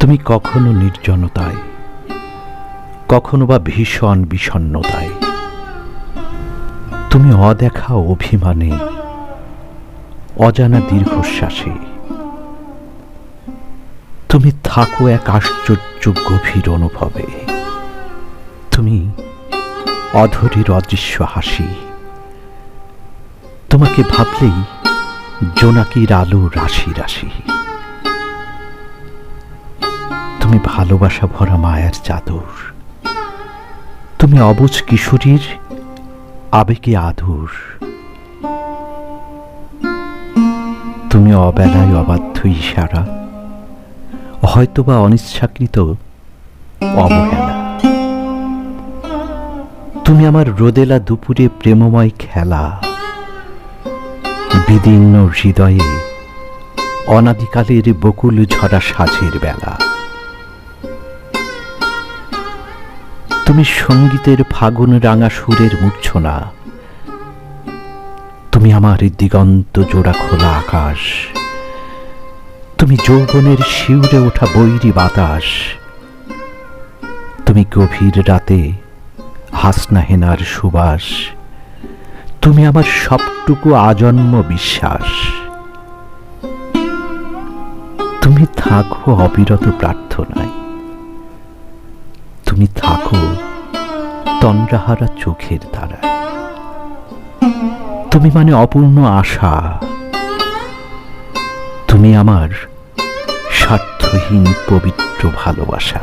তুমি কখনো নির্জনতায়, কখনো বা ভীষণ বিষণ্ণতায়। তুমি অদেখা অভিমানে, অজানা দীর্ঘশ্বাসে। তুমি থাকো এক আশ্চর্য গভীর অনুভবে। তুমি অধরের অদৃশ্য হাসি। তোমাকে ভাবলেই জোনাকির আলো রাশি রাশি। তুমি ভালোবাসা ভরা মায়ার চাদর। তুমি অবুজ কিশোরীর আবেগে আদর। তুমি অবেলায় অবাধ্য ইশারা, হয়তোবা অনিচ্ছাকৃত অবহেলা। তুমি আমার রোদেলা দুপুরে প্রেমময় খেলা, বিদীর্ণ হৃদয়ে অনাদিকালের বকুল ঝরা সাজের বেলা। তুমি সঙ্গীতের ফাগুন রাঙা সুরের মূর্ছনা তুমি আমার দিগন্ত জোড়া খোলা আকাশ। তুমি যৌবনের শিউরে ওঠা বৈরি বাতাস। তুমি গভীর রাতে হাসনা হেনার সুবাস। তুমি আমার সবটুকু আজন্ম বিশ্বাস। তুমি থাকো অবিরত প্রার্থনায়। তুমি থাকো। তন্দ্রাহারা চোখের দ্বারা। তুমি মানে অপূর্ণ আশা। তুমি আমার স্বার্থহীন পবিত্র ভালোবাসা।